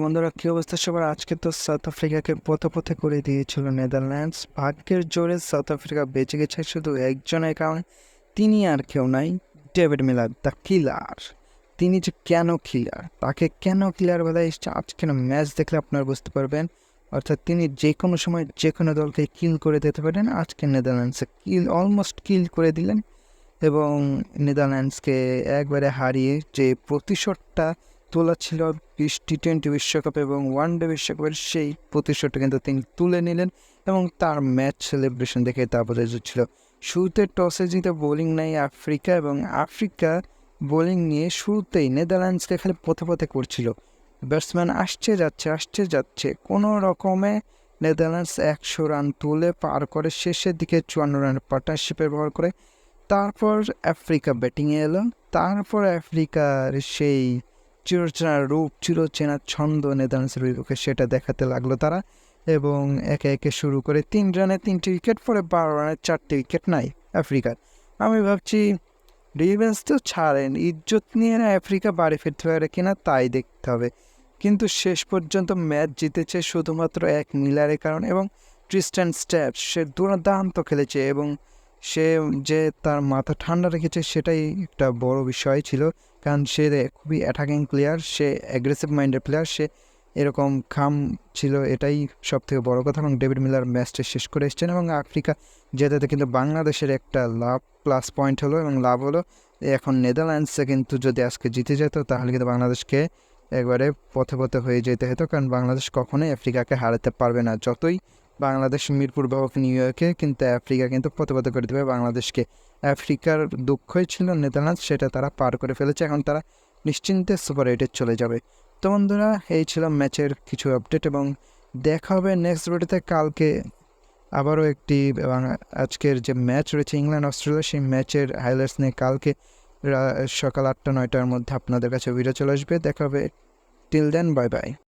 বন্ধুরা, কী অবস্থা সবার? আজকে তো সাউথ আফ্রিকাকে পথে পথে করে দিয়েছিল নেদারল্যান্ডস। ভাগ্যের জোরে সাউথ আফ্রিকা বেঁচে গেছে শুধু একজনের কারণে। তিনি আর কেউ নাই, ডেভিড মিলার দ্য কিলার। তিনি যে কেন কিলার? তাকে কেন কিলার বলা এসছে? আজকের ম্যাচ দেখলে আপনারা বুঝতে পারবেন। অর্থাৎ তিনি যে কোনো সময় যে কোনো দলকে কিল করে দিতে পারেন। আজকে নেদারল্যান্ডসে কিল, অলমোস্ট কিল করে দিলেন। এবং নেদারল্যান্ডসকে একবারে হারিয়ে যে প্রতিশোধটা তোলা ছিল বিশ টি টোয়েন্টি বিশ্বকাপ এবং ওয়ান ডে বিশ্বকাপের সেই প্রতিশোধটা কিন্তু তিনি তুলে নিলেন এবং তার ম্যাচ সেলিব্রেশন দেখে তা বোঝা যাচ্ছিল শুরুতে টসে জিতে বোলিং নেয় আফ্রিকা এবং আফ্রিকা বোলিং নিয়ে শুরুতেই নেদারল্যান্ডসকে খালি পথে পথে করছিল। ব্যাটসম্যান আসছে, যাচ্ছে আসছে, যাচ্ছে। কোনো রকমে নেদারল্যান্ডস একশো রান তুলে পার করে শেষের দিকে চুয়ান্ন রানের পার্টনারশিপে ব্যবহার করে। তারপর আফ্রিকা ব্যাটিংয়ে এলো। তারপর আফ্রিকার সেই চিরচেনা রূপ চিরচেনা ছন্দ নেদারল্যান্ডসের বিপক্ষে সেটা দেখাতে লাগল তারা এবং একে একে শুরু করে তিন রানে তিনটি উইকেট পরে বারো রানে চারটি উইকেট নাই আফ্রিকার। আমি ভাবছি রিভেন্স তো ছাড়েন, ইজ্জত নিয়ে না আফ্রিকা বাড়ি ফিরতে পারে কিনা তাই দেখতে হবে। কিন্তু শেষ পর্যন্ত ম্যাচ জিতেছে শুধুমাত্র এক মিলারের কারণে এবং ট্রিস্টান স্ট্যাপস, সে দুর্দান্ত খেলেছে এবং সে যে তার মাথা ঠান্ডা রেখেছে সেটাই একটা বড় বিষয় ছিল। কারণ সে খুবই অ্যাটাকিং প্লেয়ার সে অ্যাগ্রেসিভ মাইন্ডের প্লেয়ার সে এরকম খাম ছিল এটাই সব থেকে বড় কথা এবং ডেভিড মিলার ম্যাচটা শেষ করে এসছেন এবং আফ্রিকা জেতাতে কিন্তু বাংলাদেশের একটা লাভ প্লাস পয়েন্ট হলো এবং লাভ হলো। এখন নেদারল্যান্ডসে কিন্তু যদি আজকে জিতে যেত তাহলে কিন্তু বাংলাদেশকে একবারে পথে পথে হয়ে যেতে হতো। কারণ বাংলাদেশ কখনোই আফ্রিকাকে হারাতে পারবে না। যতই বাংলাদেশ, মিরপুর বাহক নিউ ইয়র্কে কিন্তু আফ্রিকা কিন্তু পথে পথে করে দেবে। বাংলাদেশকে আফ্রিকার দুঃখই ছিল, নেদারল্যান্ডস সেটা তারা পার করে ফেলেছে। এখন তারা নিশ্চিন্তে সুপার এইটে চলে যাবে। তো বন্ধুরা, এই ছিল ম্যাচের কিছু আপডেট এবং দেখা হবে নেক্সট ভিডিওতে কালকে আবারও একটি আজকের যে ম্যাচ রয়েছে ইংল্যান্ড, অস্ট্রেলিয়া, সেই ম্যাচের হাইলাইটস নিয়ে কালকে সকাল আটটা, নয়টার মধ্যে আপনাদের কাছে ভিডিও চলে আসবে। দেখা হবে। Till then bye bye